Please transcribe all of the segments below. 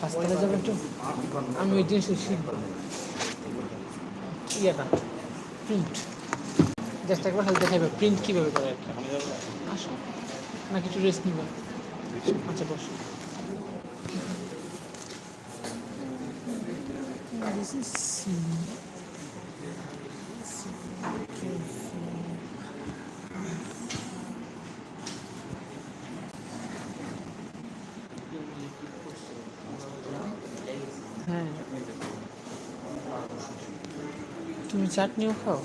হাসপাতালে যাবে একটু আমি ওই জিনিস শিখব ইয়েটা প্রিন্ট একবার খালি দেখাবে প্রিন্ট কীভাবে করে আসো না কিছু রেস্ট নিবে আচ্ছা বসো This is তুমি চাটনিও খাও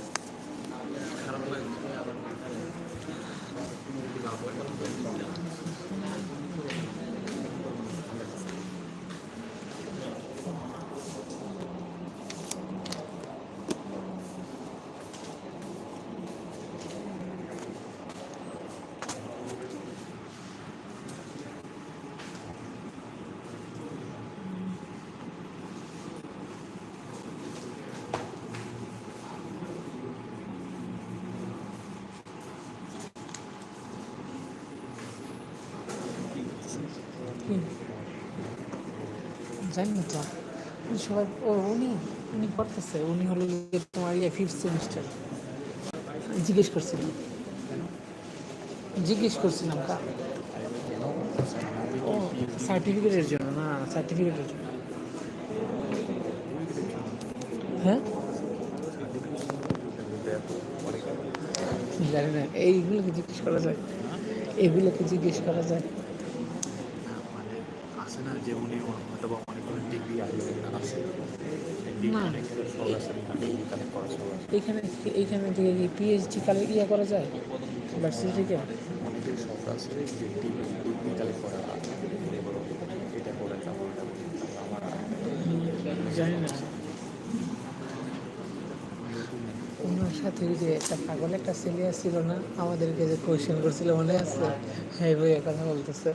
জানি তো। সবাই, ও, উনি উনি করতেছে, উনি হলো তোমার ইয়ে ফিফথ সেমিস্টার জিজ্ঞেস করছিলাম। জিজ্ঞেস করছিলাম কা ও সার্টিফিকেটের জন্য না সার্টিফিকেটের জন্য। হ্যাঁ? জানি না, এইগুলোকে জিজ্ঞেস করা যায়। এগুলোকে জিজ্ঞেস করা যায়। মানে আছে না যে উনি হয়তো বা অনেকগুলো ডিগ্রি আছে না। সব আছে ডিগ্রি কালেক্ট করা সব আছে এইখানে থেকে কি পিএইচডি কালে ইয়ে করা যায়? ভার্সিটি থেকে জানি না ওনার সাথে যে একটা পাগল একটা ছেলে ছিল না, আমাদেরকে যে কোয়েশ্চেন করছিল মনে আছে? হ্যাঁ বইয়ের কথা বলতেছে।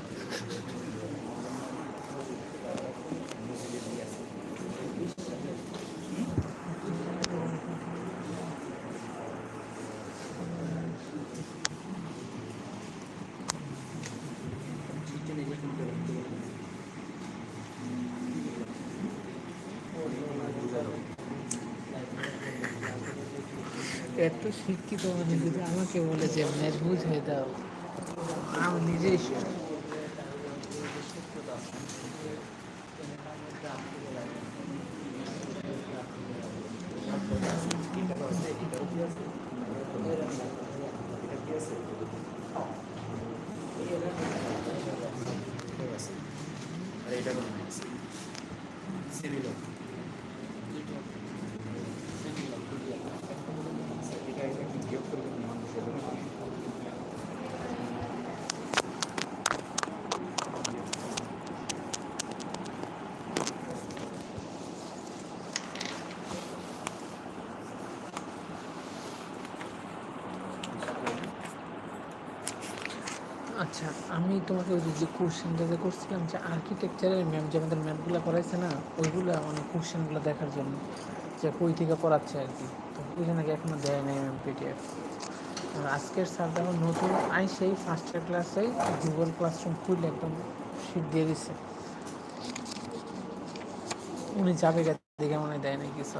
এত শিক্ষিত মানে যদি আমাকে বলে যে ম্যাথ বুঝে দাও আমি নিজেই শিখব। আর এটা কোনো ম্যাথস সিভিল আচ্ছা আমি তোমাকে ওই যে কোশ্চেনটা যে করছিলাম যে আর্কিটেকচারের ম্যাম যে আমাদের ম্যামগুলো পড়াইছে না, ওইগুলো মানে কোশ্চেনগুলো দেখার জন্য যে কই থেকে পড়াচ্ছে আর কি। তো ওইখানে নাকি এখনও দেয় নাই ম্যাম পিডিএফ আজকের স্যার যখন নতুন আই সেই ফার্স্টের ক্লাসেই গুগল ক্লাসরুম খুললে একদম শিট দিয়ে দিচ্ছে উনি যাবে দেখে মনে হয় দেয় নাই কিছু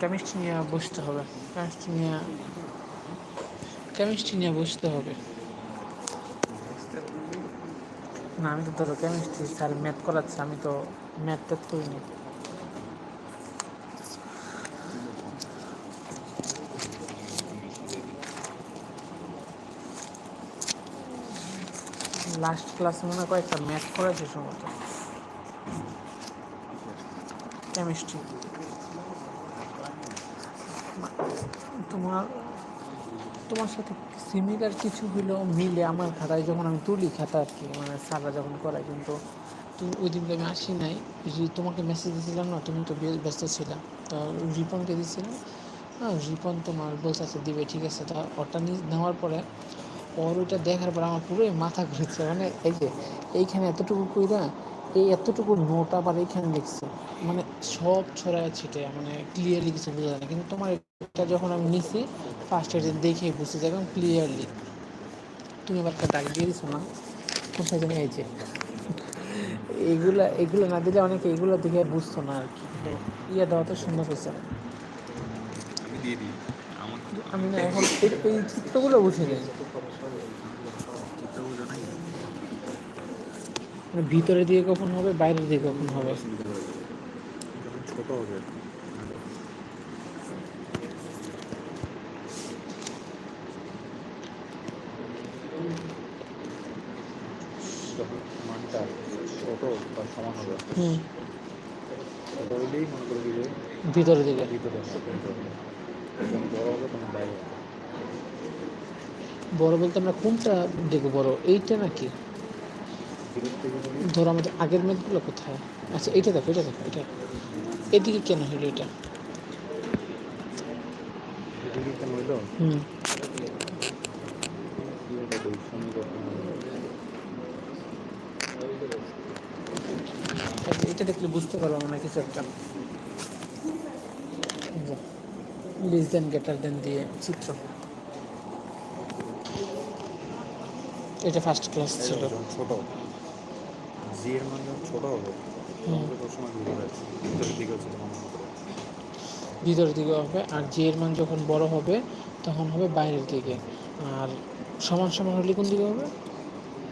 কেমিস্ট্রি নিয়ে বসতে হবে। কেমিস্ট্রি নিয়ে কেমিস্ট্রি নিয়ে বসতে হবে। না, আমি তো ধরো কেমিস্ট্রি স্যার ম্যাথ করাচ্ছে, আমি তো ম্যাথ ট্যাথ করিনি। লাস্ট ক্লাসে মনে হয় কয়েকটা ম্যাথ করেছে সম্ভবত। কেমিস্ট্রি তোমার তোমার সাথে সিমিলার কিছু হলো মিলে আমার খাতায় যখন আমি তুলি খাতা আর কি মানে স্যাররা যখন করাই, কিন্তু তুমি ওই দিনকে আমি আসি নাই। তোমাকে মেসেজ দিয়েছিলাম না, তুমি তো ব্যস্ত ছিলাম তো রিপনকে দিয়েছিলাম হ্যাঁ রিপন তোমার বলছে আচ্ছা দিবে, ঠিক আছে। তা ওটা নিয়ে নেওয়ার পরে, ওর ওইটা দেখার পর আমার পুরোই মাথা ঘুরেছে। মানে এই যে, এইখানে এতটুকু কইরা এই এতটুকু নোট আবার এইখানে লিখছে। মানে সব ছড়ায় ছিটে মানে ক্লিয়ারলি কিছু বোঝা যায় না। কিন্তু তোমার এটা যখন আমি নিছি ফার্স্ট এড দেখে বুঝতে যাই একদম ক্লিয়ারলি তুমি আবার একটা দাগ দিয়ে দিছো না? কোথায় জানি এই যে। এগুলা এগুলো না দিলে অনেকে এগুলো দেখে বুঝতো না আর কি। ইয়ে দেওয়া তো সুন্দর হয়েছে। আমি দিয়ে দিই। আমি না এখন এই এই চিত্রগুলো বুঝে যাই চিত্রগুলো নাই মানে ভিতরে দিয়ে কখন হবে বাইরের দিয়ে কখন হবে? হবে ছোট দিকে। ভিতরে যখন বড় বাইরে বলতে আমরা কোনটা দেখব বড়? এইটা নাকি? ধরো আমাদের আগের মেঘগুলো কোথায়? আচ্ছা এটা দেখো এটা দেখো এটা। এদিকে কেন হলো এটা? আচ্ছা, এটা দেখলে বুঝতে পারব না কিছু একটা। লিস দেন গেটার দেন দিয়ে চিত্র। এটা ফার্স্ট ক্লাস ছিল। ছোট। জি এর মান যখন ছোট হবে তখন ভিতরের দিকে হচ্ছে ভিতরের দিকে হবে আর এর মান যখন বড় হবে তখন হবে বাইরের দিকে। আর সমান সমান হলে কোন দিকে হবে?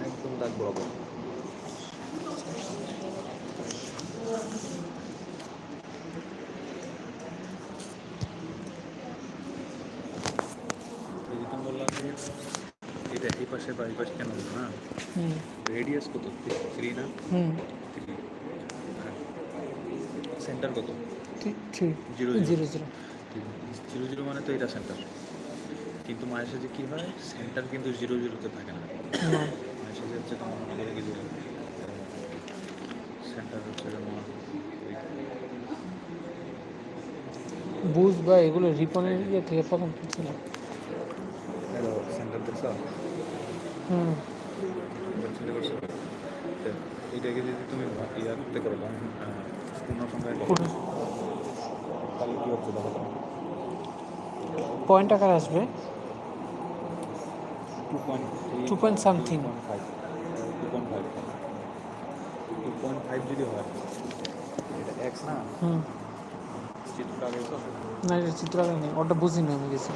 একদম দাগ বরাবর। বললাম এটা এই পাশে বা এই পাশে কেন না? রেডিয়াস কত? থ্রি না? থ্রি সেন্টার কত? ঠিক ঠিক zero zero zero zero zero মানে তো এটা সেন্টার কিন্তু মায়ের সাথে কী হয়? সেন্টার কিন্তু জিরো জিরোতে থাকে না। না মায়ের সাথে হচ্ছে তোমার মনে কি সেন্টার হচ্ছে তোমার বুঝ বা এগুলো রিপনের ইয়ে থেকে হ্যালো সেন্টার দেখছ এইটাকে যদি তুমি ইয়া করতে করো, পুরো তাহলে কী হচ্ছে দেখো পয়েন্ট আকার আসবে। Two point two point something five two point five two point five যদি হয় এটা এক্স না? হুম। আগে না এটা চিত্র নেই। ওটা বুঝিনি আমি কিছু।